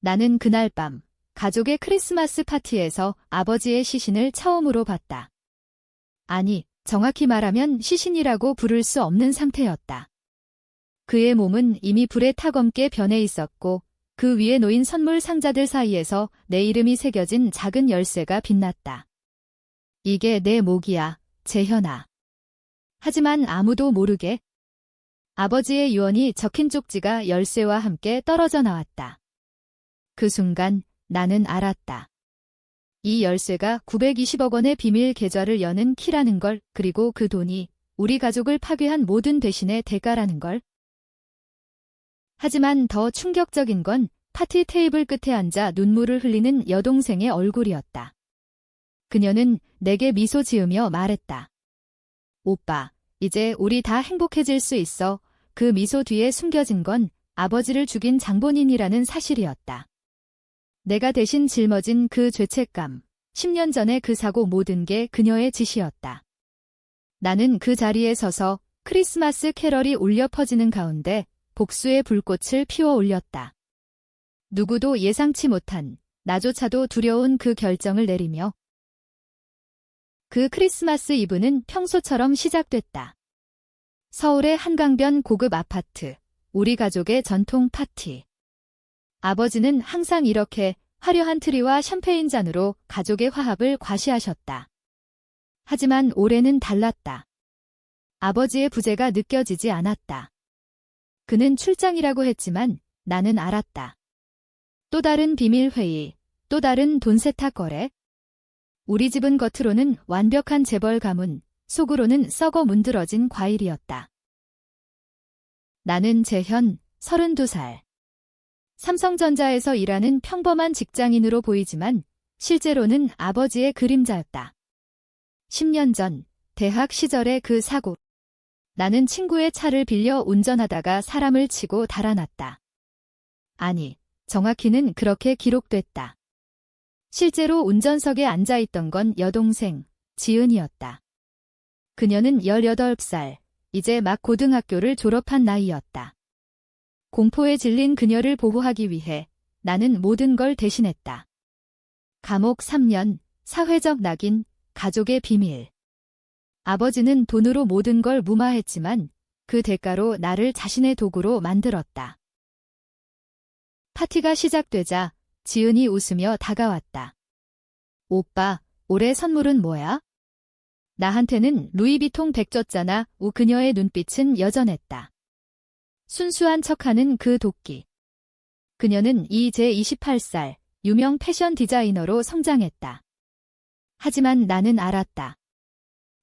나는 그날 밤 가족의 크리스마스 파티에서 아버지의 시신을 처음으로 봤다. 아니, 정확히 말하면 시신이라고 부를 수 없는 상태였다. 그의 몸은 이미 불에 타검게 변해 있었고 그 위에 놓인 선물 상자들 사이에서 내 이름이 새겨진 작은 열쇠가 빛났다. 이게 내 목이야, 재현아. 하지만 아무도 모르게 아버지의 유언이 적힌 쪽지가 열쇠와 함께 떨어져 나왔다. 그 순간 나는 알았다. 이 열쇠가 920억 원의 비밀 계좌를 여는 키라는 걸, 그리고 그 돈이 우리 가족을 파괴한 모든 배신의 대가라는 걸. 하지만 더 충격적인 건 파티 테이블 끝에 앉아 눈물을 흘리는 여동생의 얼굴이었다. 그녀는 내게 미소 지으며 말했다. 오빠, 이제 우리 다 행복해질 수 있어. 그 미소 뒤에 숨겨진 건 아버지를 죽인 장본인이라는 사실이었다. 내가 대신 짊어진 그 죄책감, 10년 전의 그 사고 모든 게 그녀의 짓이었다. 나는 그 자리에 서서 크리스마스 캐럴이 울려 퍼지는 가운데 복수의 불꽃을 피워 올렸다. 누구도 예상치 못한, 나조차도 두려운 그 결정을 내리며 그 크리스마스 이브는 평소처럼 시작됐다. 서울의 한강변 고급 아파트, 우리 가족의 전통 파티. 아버지는 항상 이렇게 화려한 트리와 샴페인 잔으로 가족의 화합을 과시하셨다. 하지만 올해는 달랐다. 아버지의 부재가 느껴지지 않았다. 그는 출장이라고 했지만 나는 알았다. 또 다른 비밀 회의, 또 다른 돈 세탁 거래. 우리 집은 겉으로는 완벽한 재벌 가문, 속으로는 썩어 문드러진 과일이었다. 나는 재현, 32살. 삼성전자에서 일하는 평범한 직장인으로 보이지만 실제로는 아버지의 그림자였다. 10년 전 대학 시절의 그 사고. 나는 친구의 차를 빌려 운전하다가 사람을 치고 달아났다. 아니, 정확히는 그렇게 기록됐다. 실제로 운전석에 앉아있던 건 여동생, 지은이었다. 그녀는 18살, 이제 막 고등학교를 졸업한 나이였다. 공포에 질린 그녀를 보호하기 위해 나는 모든 걸 대신했다. 감옥 3년, 사회적 낙인, 가족의 비밀. 아버지는 돈으로 모든 걸 무마했지만 그 대가로 나를 자신의 도구로 만들었다. 파티가 시작되자 지은이 웃으며 다가왔다. 오빠, 올해 선물은 뭐야? 나한테는 루이비통 백줬잖아. 우 그녀의 눈빛은 여전했다. 순수한 척하는 그 도끼. 그녀는 이 제28살 유명 패션 디자이너로 성장했다. 하지만 나는 알았다.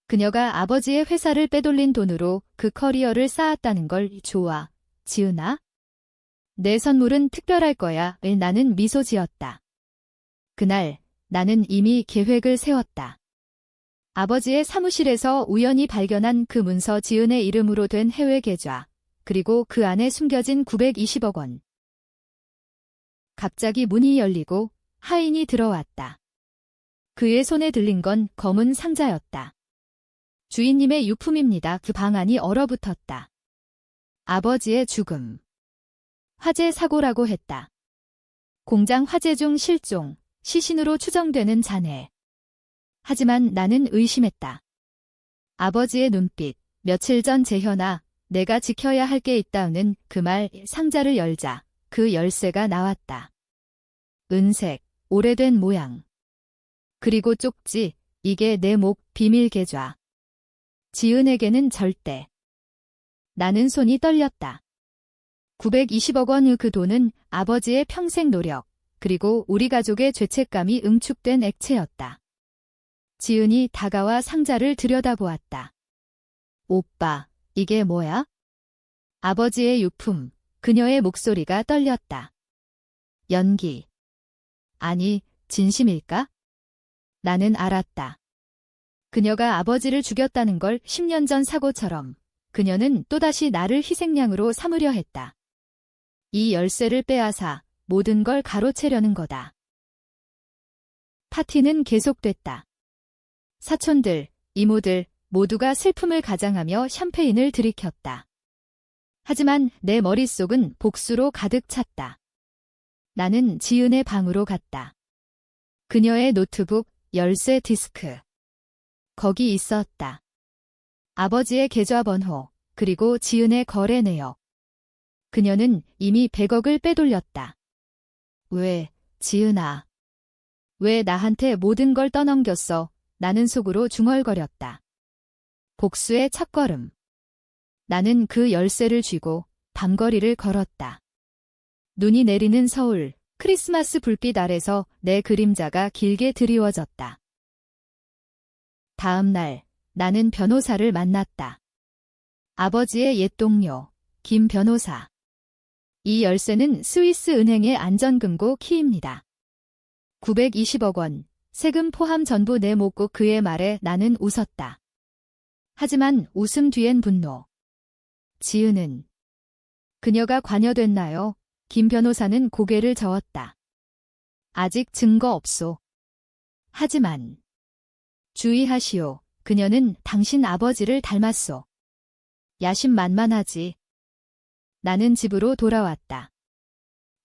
그녀가 아버지의 회사를 빼돌린 돈으로 그 커리어를 쌓았다는 걸 좋아. 지은아? 내 선물은 특별할 거야. 나는 미소 지었다. 그날 나는 이미 계획을 세웠다. 아버지의 사무실에서 우연히 발견한 그 문서 지은의 이름으로 된 해외 계좌, 그리고 그 안에 숨겨진 920억 원. 갑자기 문이 열리고 하인이 들어왔다. 그의 손에 들린 건 검은 상자였다. 주인님의 유품입니다. 그 방 안이 얼어붙었다. 아버지의 죽음. 화재 사고라고 했다. 공장 화재 중 실종, 시신으로 추정되는 잔해. 하지만 나는 의심했다. 아버지의 눈빛, 며칠 전 재현아, 내가 지켜야 할 게 있다는 그 말 상자를 열자 그 열쇠가 나왔다. 은색, 오래된 모양. 그리고 쪽지, 이게 내 목 비밀 계좌. 지은에게는 절대. 나는 손이 떨렸다. 920억 원의 그 돈은 아버지의 평생 노력, 그리고 우리 가족의 죄책감이 응축된 액체였다. 지은이 다가와 상자를 들여다보았다. 오빠, 이게 뭐야? 아버지의 유품, 그녀의 목소리가 떨렸다. 연기. 아니, 진심일까? 나는 알았다. 그녀가 아버지를 죽였다는 걸 10년 전 사고처럼 그녀는 또다시 나를 희생양으로 삼으려 했다. 이 열쇠를 빼앗아 모든 걸 가로채려는 거다. 파티는 계속됐다. 사촌들, 이모들 모두가 슬픔을 가장하며 샴페인을 들이켰다. 하지만 내 머릿속은 복수로 가득 찼다. 나는 지은의 방으로 갔다. 그녀의 노트북, 열쇠 디스크. 거기 있었다. 아버지의 계좌번호, 그리고 지은의 거래 내역. 그녀는 이미 100억을 빼돌렸다. 왜, 지은아. 왜 나한테 모든 걸 떠넘겼어? 나는 속으로 중얼거렸다. 복수의 첫걸음. 나는 그 열쇠를 쥐고 밤거리를 걸었다. 눈이 내리는 서울, 크리스마스 불빛 아래서 내 그림자가 길게 드리워졌다. 다음 날, 나는 변호사를 만났다. 아버지의 옛 동료, 김 변호사. 이 열쇠는 스위스 은행의 안전금고 키입니다. 920억 원, 세금 포함 전부 내놓고 그의 말에 나는 웃었다. 하지만 웃음 뒤엔 분노. 지은은 그녀가 관여됐나요? 김 변호사는 고개를 저었다. 아직 증거 없소. 하지만 주의하시오. 그녀는 당신 아버지를 닮았소. 야심 만만하지. 나는 집으로 돌아왔다.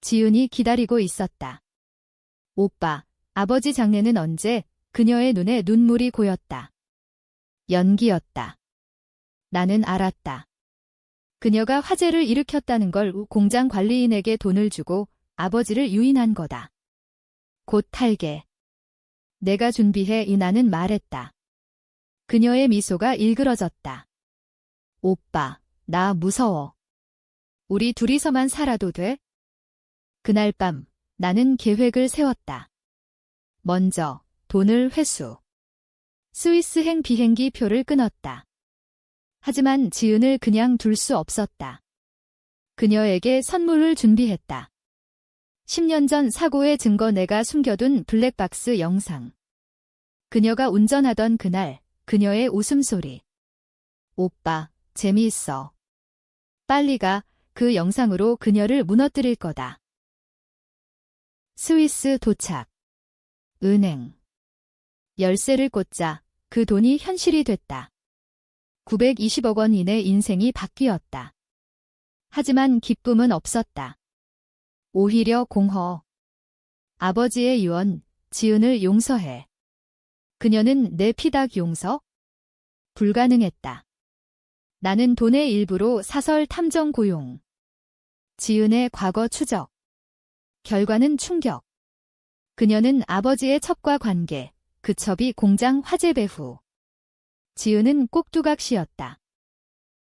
지은이 기다리고 있었다. 오빠, 아버지 장례는 언제? 그녀의 눈에 눈물이 고였다. 연기였다. 나는 알았다. 그녀가 화재를 일으켰다는 걸 공장 관리인에게 돈을 주고 아버지를 유인한 거다. 곧 탈게. 내가 준비해 이나는 말했다. 그녀의 미소가 일그러졌다. 오빠, 나 무서워. 우리 둘이서만 살아도 돼? 그날 밤 나는 계획을 세웠다. 먼저 돈을 회수. 스위스행 비행기 표를 끊었다. 하지만 지은을 그냥 둘 수 없었다. 그녀에게 선물을 준비했다. 10년 전 사고의 증거 내가 숨겨둔 블랙박스 영상. 그녀가 운전하던 그날, 그녀의 웃음소리. 오빠, 재미있어. 빨리 가, 그 영상으로 그녀를 무너뜨릴 거다. 스위스 도착. 은행. 열쇠를 꽂자 그 돈이 현실이 됐다. 920억 원 이내 인생이 바뀌었다. 하지만 기쁨은 없었다. 오히려 공허. 아버지의 유언, 지은을 용서해. 그녀는 내 피닥 용서? 불가능했다. 나는 돈의 일부로 사설 탐정 고용. 지은의 과거 추적. 결과는 충격. 그녀는 아버지의 첩과 관계, 그 첩이 공장 화재 배후. 지은은 꼭두각시였다.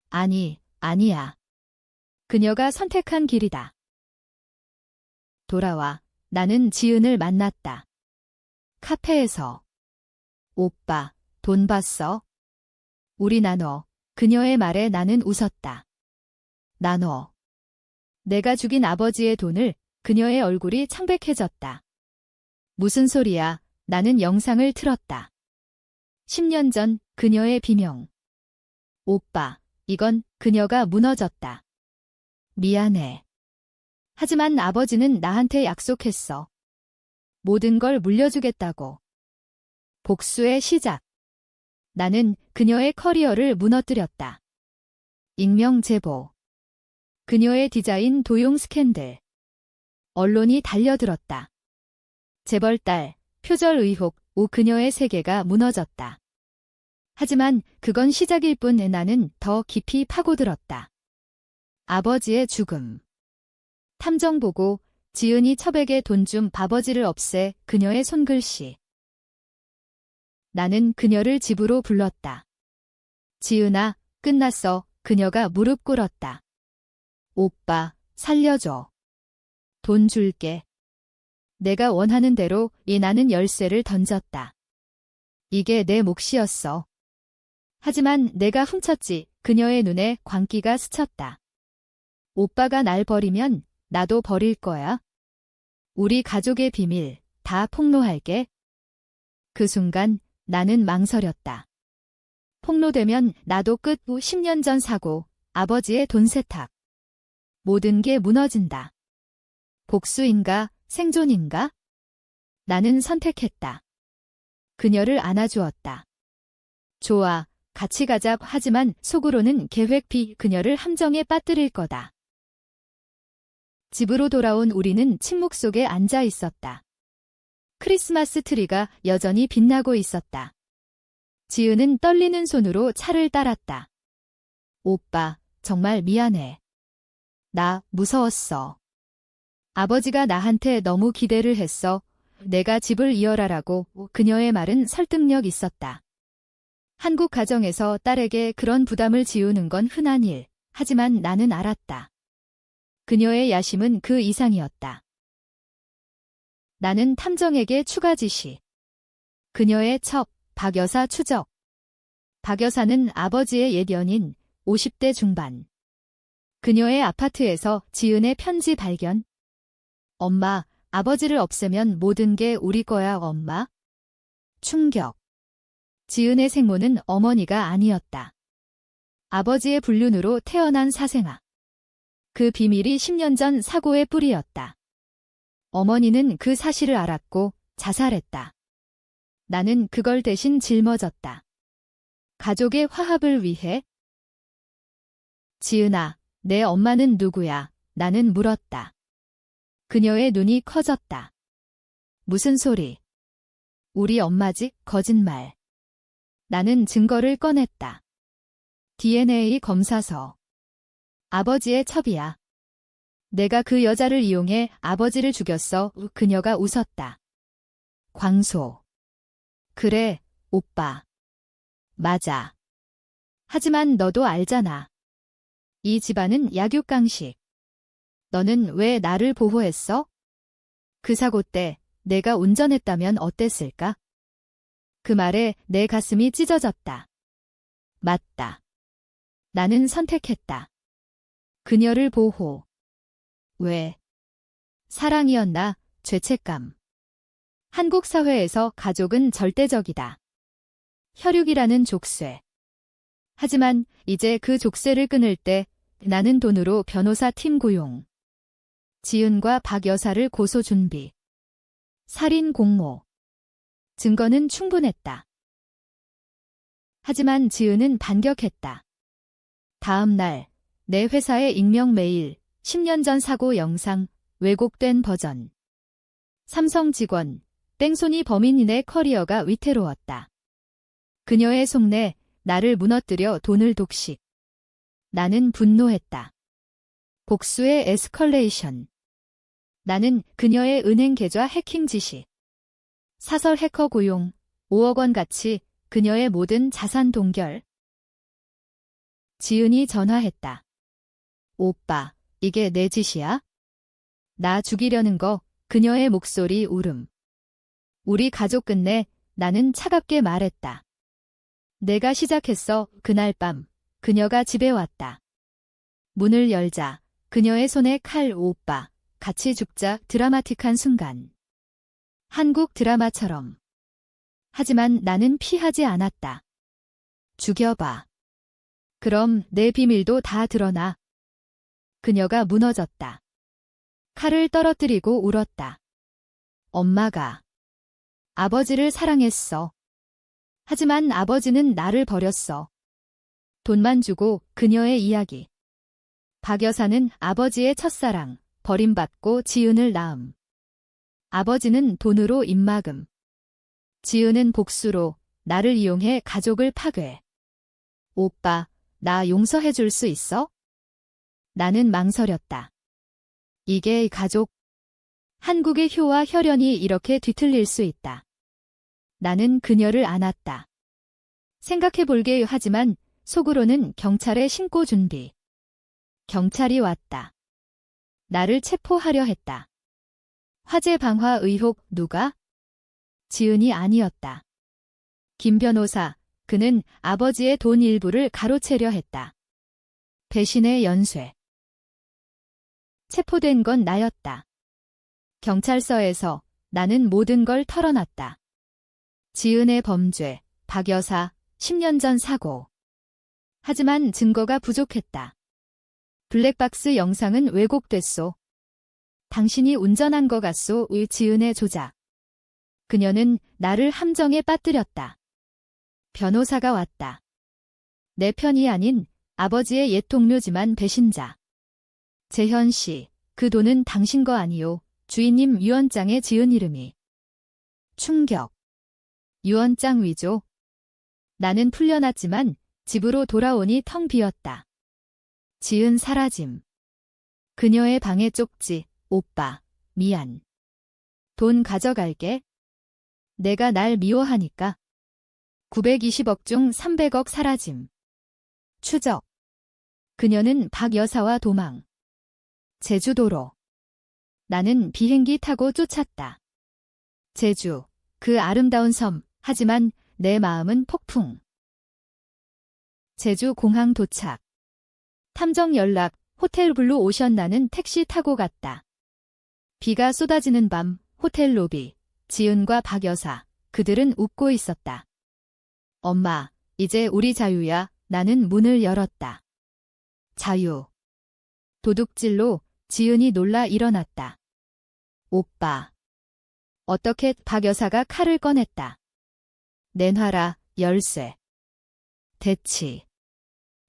아니, 아니야. 그녀가 선택한 길이다. 돌아와, 나는 지은을 만났다. 카페에서. 오빠, 돈 봤어? 우리 나눠. 그녀의 말에 나는 웃었다. 나눠. 내가 죽인 아버지의 돈을 그녀의 얼굴이 창백해졌다. 무슨 소리야? 나는 영상을 틀었다. 10년 전 그녀의 비명. 오빠, 이건 그녀가 무너졌다. 미안해. 하지만 아버지는 나한테 약속했어. 모든 걸 물려주겠다고. 복수의 시작. 나는 그녀의 커리어를 무너뜨렸다. 익명 제보. 그녀의 디자인 도용 스캔들. 언론이 달려들었다. 재벌 딸, 표절 의혹, 오 그녀의 세계가 무너졌다. 하지만 그건 시작일 뿐 나는 더 깊이 파고들었다. 아버지의 죽음. 탐정 보고 지은이 첩에게 돈 좀 바버지를 없애 그녀의 손글씨. 나는 그녀를 집으로 불렀다. 지은아, 끝났어. 그녀가 무릎 꿇었다. 오빠, 살려줘. 돈 줄게. 내가 원하는 대로 이 나는 열쇠를 던졌다. 이게 내 몫이었어. 하지만 내가 훔쳤지 그녀의 눈에 광기가 스쳤다. 오빠가 날 버리면 나도 버릴 거야. 우리 가족의 비밀 다 폭로할게. 그 순간 나는 망설였다. 폭로되면 나도 끝 후 10년 전 사고, 아버지의 돈 세탁. 모든 게 무너진다. 복수인가, 생존인가? 나는 선택했다. 그녀를 안아주었다. 좋아, 같이 가자 하지만 속으로는 계획 B 그녀를 함정에 빠뜨릴 거다. 집으로 돌아온 우리는 침묵 속에 앉아 있었다. 크리스마스 트리가 여전히 빛나고 있었다. 지은은 떨리는 손으로 차를 따랐다. 오빠, 정말 미안해. 나 무서웠어. 아버지가 나한테 너무 기대를 했어. 내가 집을 이어라라고 그녀의 말은 설득력 있었다. 한국 가정에서 딸에게 그런 부담을 지우는 건 흔한 일. 하지만 나는 알았다. 그녀의 야심은 그 이상이었다. 나는 탐정에게 추가 지시. 그녀의 첩, 박 여사 추적. 박 여사는 아버지의 옛 연인, 50대 중반. 그녀의 아파트에서 지은의 편지 발견. 엄마, 아버지를 없애면 모든 게 우리 거야, 엄마. 충격. 지은의 생모는 어머니가 아니었다. 아버지의 불륜으로 태어난 사생아. 그 비밀이 10년 전 사고의 뿌리였다. 어머니는 그 사실을 알았고 자살했다. 나는 그걸 대신 짊어졌다. 가족의 화합을 위해 지은아, 내 엄마는 누구야? 나는 물었다. 그녀의 눈이 커졌다. 무슨 소리? 우리 엄마지, 거짓말. 나는 증거를 꺼냈다. DNA 검사서. 아버지의 첩이야. 내가 그 여자를 이용해 아버지를 죽였어. 그녀가 웃었다. 광소. 그래, 오빠. 맞아. 하지만 너도 알잖아. 이 집안은 약육강식. 너는 왜 나를 보호했어? 그 사고 때 내가 운전했다면 어땠을까? 그 말에 내 가슴이 찢어졌다. 맞다. 나는 선택했다. 그녀를 보호. 왜? 사랑이었나, 죄책감. 한국 사회에서 가족은 절대적이다. 혈육이라는 족쇄. 하지만 이제 그 족쇄를 끊을 때 나는 돈으로 변호사 팀 고용. 지은과 박 여사를 고소 준비. 살인 공모. 증거는 충분했다. 하지만 지은은 반격했다. 다음 날, 내 회사의 익명 메일, 10년 전 사고 영상, 왜곡된 버전. 삼성 직원, 땡손이 범인인의 커리어가 위태로웠다. 그녀의 속내, 나를 무너뜨려 돈을 독식. 나는 분노했다. 복수의 에스컬레이션. 나는 그녀의 은행 계좌 해킹 지시. 사설 해커 고용, 5억 원 가치, 그녀의 모든 자산 동결. 지은이 전화했다. 오빠, 이게 내 짓이야? 나 죽이려는 거, 그녀의 목소리 울음. 우리 가족 끝내 나는 차갑게 말했다. 내가 시작했어, 그날 밤. 그녀가 집에 왔다. 문을 열자, 그녀의 손에 칼 오빠, 같이 죽자 드라마틱한 순간. 한국 드라마처럼. 하지만 나는 피하지 않았다. 죽여봐. 그럼 내 비밀도 다 드러나. 그녀가 무너졌다. 칼을 떨어뜨리고 울었다. 엄마가 아버지를 사랑했어. 하지만 아버지는 나를 버렸어. 돈만 주고 그녀의 이야기. 박 여사는 아버지의 첫사랑, 버림받고 지은을 낳음. 아버지는 돈으로 입막음. 지은은 복수로 나를 이용해 가족을 파괴. 오빠, 나 용서해 줄 수 있어? 나는 망설였다. 이게 가족. 한국의 효와 혈연이 이렇게 뒤틀릴 수 있다. 나는 그녀를 안았다. 생각해 볼게 하지만 속으로는 경찰에 신고 준비. 경찰이 왔다. 나를 체포하려 했다. 화재 방화 의혹 누가? 지은이 아니었다. 김 변호사, 그는 아버지의 돈 일부를 가로채려 했다. 배신의 연쇄. 체포된 건 나였다. 경찰서에서 나는 모든 걸 털어놨다. 지은의 범죄, 박 여사, 10년 전 사고. 하지만 증거가 부족했다. 블랙박스 영상은 왜곡됐소. 당신이 운전한 것 같소, 의 지은의 조작. 그녀는 나를 함정에 빠뜨렸다. 변호사가 왔다. 내 편이 아닌 아버지의 옛 동료지만 배신자. 재현 씨, 그 돈은 당신 거 아니요. 주인님 유언장에 지은 이름이. 충격. 유언장 위조. 나는 풀려났지만 집으로 돌아오니 텅 비었다. 지은 사라짐. 그녀의 방에 쪽지, 오빠, 미안. 돈 가져갈게. 내가 날 미워하니까. 920억 중 300억 사라짐. 추적. 그녀는 박 여사와 도망. 제주도로. 나는 비행기 타고 쫓았다. 제주, 그 아름다운 섬, 하지만 내 마음은 폭풍. 제주 공항 도착. 탐정 연락, 호텔 블루 오션 나는 택시 타고 갔다. 비가 쏟아지는 밤, 호텔 로비, 지은과 박 여사, 그들은 웃고 있었다. 엄마, 이제 우리 자유야. 나는 문을 열었다. 자유. 도둑질로 지은이 놀라 일어났다. 오빠. 어떻게 박 여사가 칼을 꺼냈다. 내놔라, 열쇠. 대치.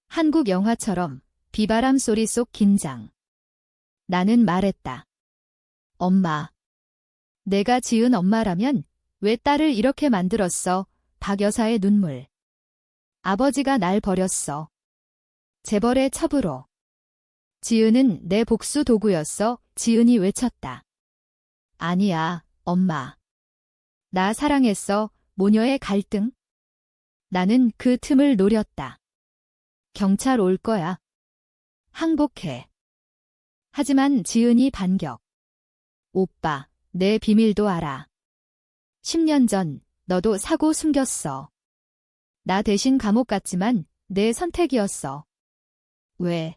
한국 영화처럼 비바람 소리 속 긴장. 나는 말했다. 엄마. 내가 지은 엄마라면 왜 딸을 이렇게 만들었어? 박 여사의 눈물. 아버지가 날 버렸어. 재벌의 첩으로. 지은은 내 복수 도구였어. 지은이 외쳤다. 아니야, 엄마. 나 사랑했어. 모녀의 갈등. 나는 그 틈을 노렸다. 경찰 올 거야. 항복해. 하지만 지은이 반격. 오빠, 내 비밀도 알아. 10년 전 너도 사고 숨겼어. 나 대신 감옥 갔지만 내 선택이었어. 왜?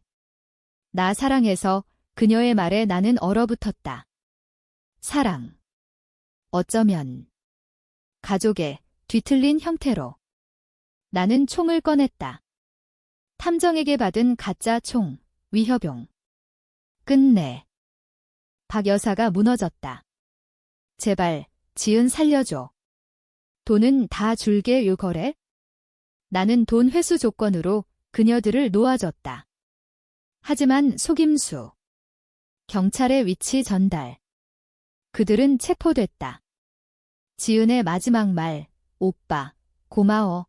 나 사랑해서 그녀의 말에 나는 얼어붙었다. 사랑. 어쩌면 가족의 뒤틀린 형태로 나는 총을 꺼냈다. 탐정에게 받은 가짜 총, 위협용. 끝내. 박 여사가 무너졌다. 제발, 지은 살려줘. 돈은 다 줄게 요 거래? 나는 돈 회수 조건으로 그녀들을 놓아줬다. 하지만 속임수. 경찰의 위치 전달. 그들은 체포됐다. 지은의 마지막 말, 오빠, 고마워.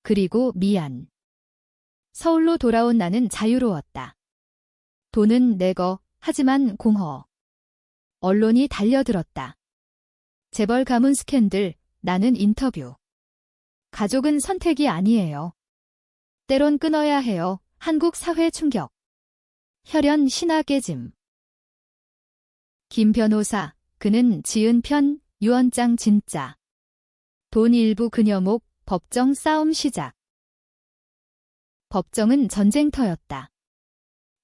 그리고 미안. 서울로 돌아온 나는 자유로웠다. 돈은 내거, 하지만 공허. 언론이 달려들었다. 재벌 가문 스캔들, 나는 인터뷰. 가족은 선택이 아니에요. 때론 끊어야 해요. 한국 사회 충격. 혈연 신화 깨짐. 김 변호사, 그는 지은 편, 유언장 진짜. 돈 일부 그녀목, 법정 싸움 시작. 법정은 전쟁터였다.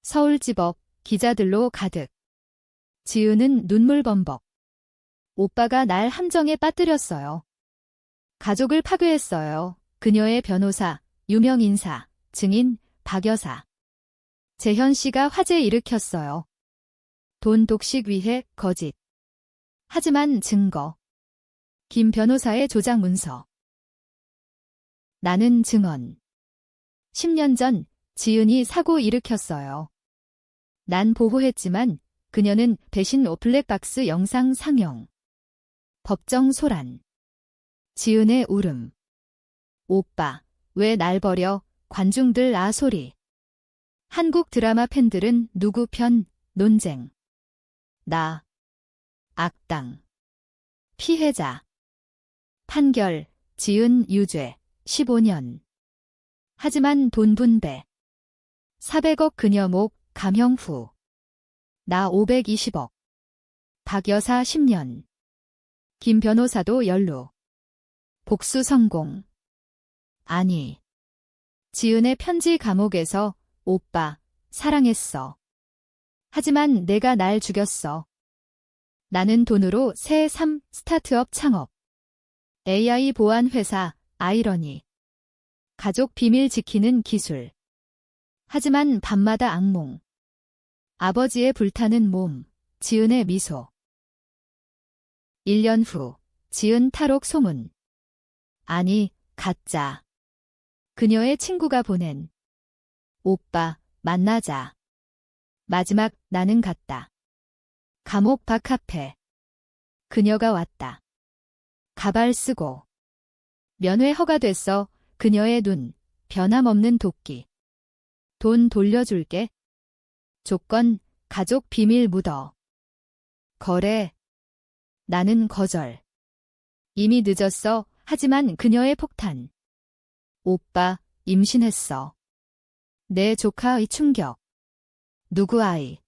서울지법, 기자들로 가득. 지은은 눈물 범벅. 오빠가 날 함정에 빠뜨렸어요. 가족을 파괴했어요. 그녀의 변호사, 유명 인사, 증인, 박 여사. 재현 씨가 화제 일으켰어요. 돈 독식 위해 거짓. 하지만 증거. 김 변호사의 조작 문서. 나는 증언. 10년 전 지은이 사고 일으켰어요. 난 보호했지만 그녀는 배신 오 블랙박스 영상 상영. 법정 소란. 지은의 울음. 오빠, 왜 날 버려? 관중들 아 소리. 한국 드라마 팬들은 누구 편? 논쟁. 나. 악당. 피해자. 판결, 지은 유죄, 15년. 하지만 돈 분배. 400억 그녀목, 감형 후. 나 520억. 박 여사 10년. 김 변호사도 연루. 복수 성공. 아니. 지은의 편지 감옥에서 오빠, 사랑했어. 하지만 내가 날 죽였어. 나는 돈으로 새삶 스타트업 창업. AI 보안 회사, 아이러니. 가족 비밀 지키는 기술. 하지만 밤마다 악몽. 아버지의 불타는 몸, 지은의 미소. 1년 후, 지은 탈옥 소문. 아니, 가짜. 그녀의 친구가 보낸. 오빠, 만나자. 마지막 나는 갔다. 감옥 밖 앞에. 그녀가 왔다. 가발 쓰고. 면회 허가됐어. 그녀의 눈, 변함없는 도끼. 돈 돌려줄게. 조건, 가족 비밀 묻어. 거래. 나는 거절. 이미 늦었어. 하지만 그녀의 폭탄. 오빠, 임신했어. 내 조카의 충격. 누구 아이.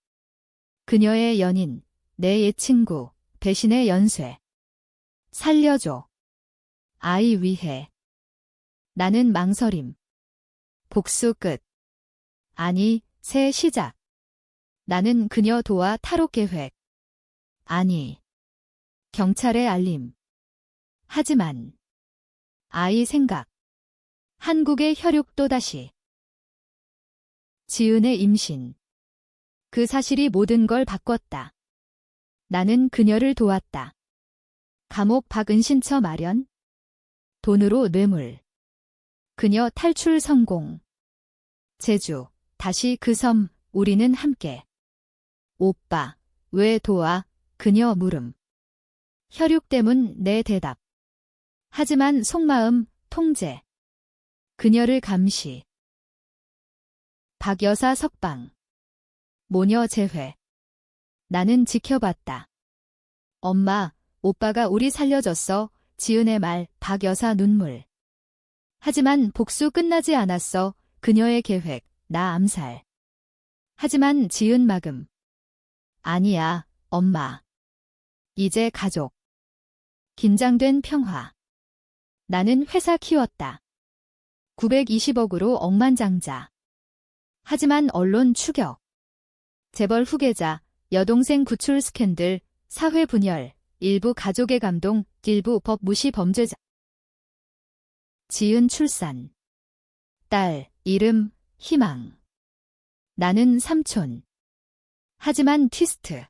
그녀의 연인, 내 옛 친구, 배신의 연쇄. 살려줘. 아이 위해. 나는 망설임. 복수 끝. 아니, 새 시작. 나는 그녀 도와 탈옥 계획. 아니. 경찰에 알림. 하지만. 아이 생각. 한국의 혈육 또다시. 지은의 임신. 그 사실이 모든 걸 바꿨다. 나는 그녀를 도왔다. 감옥 박은신처 마련. 돈으로 뇌물. 그녀 탈출 성공. 제주, 다시 그 섬, 우리는 함께. 오빠, 왜 도와? 그녀 물음. 혈육 때문 내 대답. 하지만 속마음, 통제. 그녀를 감시. 박 여사 석방. 모녀 재회. 나는 지켜봤다. 엄마, 오빠가 우리 살려줬어. 지은의 말, 박 여사 눈물. 하지만 복수 끝나지 않았어. 그녀의 계획, 나 암살. 하지만 지은 막음. 아니야, 엄마. 이제 가족. 긴장된 평화. 나는 회사 키웠다. 920억으로 억만장자. 하지만 언론 추격. 재벌 후계자, 여동생 구출 스캔들, 사회 분열, 일부 가족의 감동, 일부 법 무시 범죄자. 지은 출산. 딸, 이름, 희망. 나는 삼촌. 하지만 트위스트.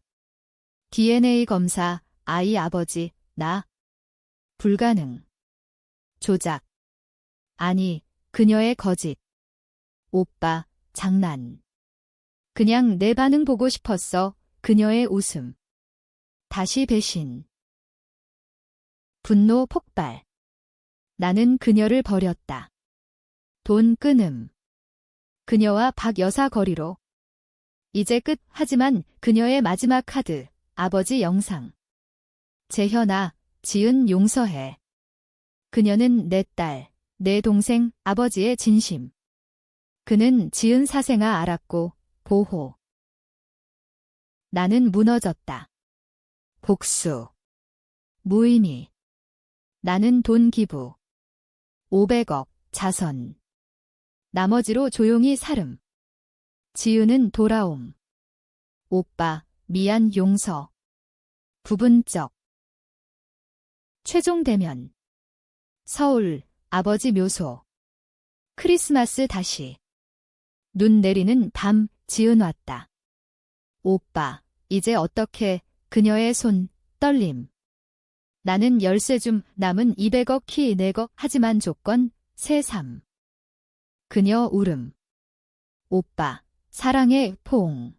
DNA 검사, 아이 아버지, 나. 불가능. 조작. 아니, 그녀의 거짓. 오빠, 장난. 그냥 내 반응 보고 싶었어. 그녀의 웃음. 다시 배신. 분노 폭발. 나는 그녀를 버렸다. 돈 끊음. 그녀와 박 여사 거리로. 이제 끝 하지만 그녀의 마지막 카드, 아버지 영상. 재현아, 지은 용서해. 그녀는 내 딸, 내 동생, 아버지의 진심. 그는 지은 사생아 알았고, 보호. 나는 무너졌다. 복수. 무의미. 나는 돈 기부. 500억, 자선. 나머지로 조용히 살음. 지은은 돌아옴. 오빠, 미안 용서. 부분적. 최종 대면. 서울, 아버지 묘소. 크리스마스 다시. 눈 내리는 밤, 지은 왔다. 오빠, 이제 어떻게, 그녀의 손, 떨림. 나는 열쇠 좀 남은 200억 키 내거 하지만 조건, 새삼. 그녀 울음. 오빠, 사랑의 포옹.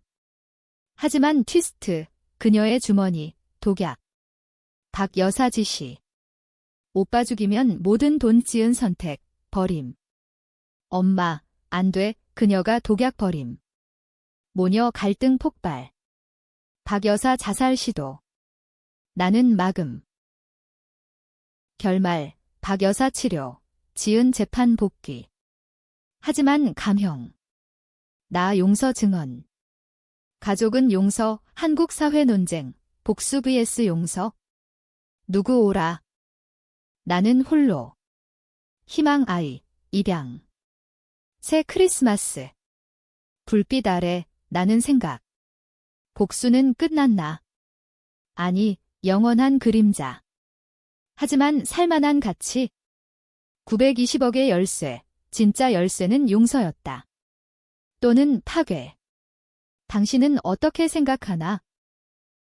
하지만 트위스트, 그녀의 주머니, 독약. 박 여사 지시. 오빠 죽이면 모든 돈 지은 선택, 버림. 엄마, 안 돼, 그녀가 독약 버림. 모녀 갈등 폭발. 박 여사 자살 시도. 나는 막음. 결말, 박 여사 치료, 지은 재판 복귀. 하지만 감형. 나 용서 증언. 가족은 용서, 한국 사회 논쟁, 복수 vs 용서. 누구 오라. 나는 홀로. 희망 아이, 입양. 새 크리스마스. 불빛 아래 나는 생각. 복수는 끝났나? 아니, 영원한 그림자. 하지만 살만한 가치. 920억의 열쇠, 진짜 열쇠는 용서였다. 또는 파괴. 당신은 어떻게 생각하나?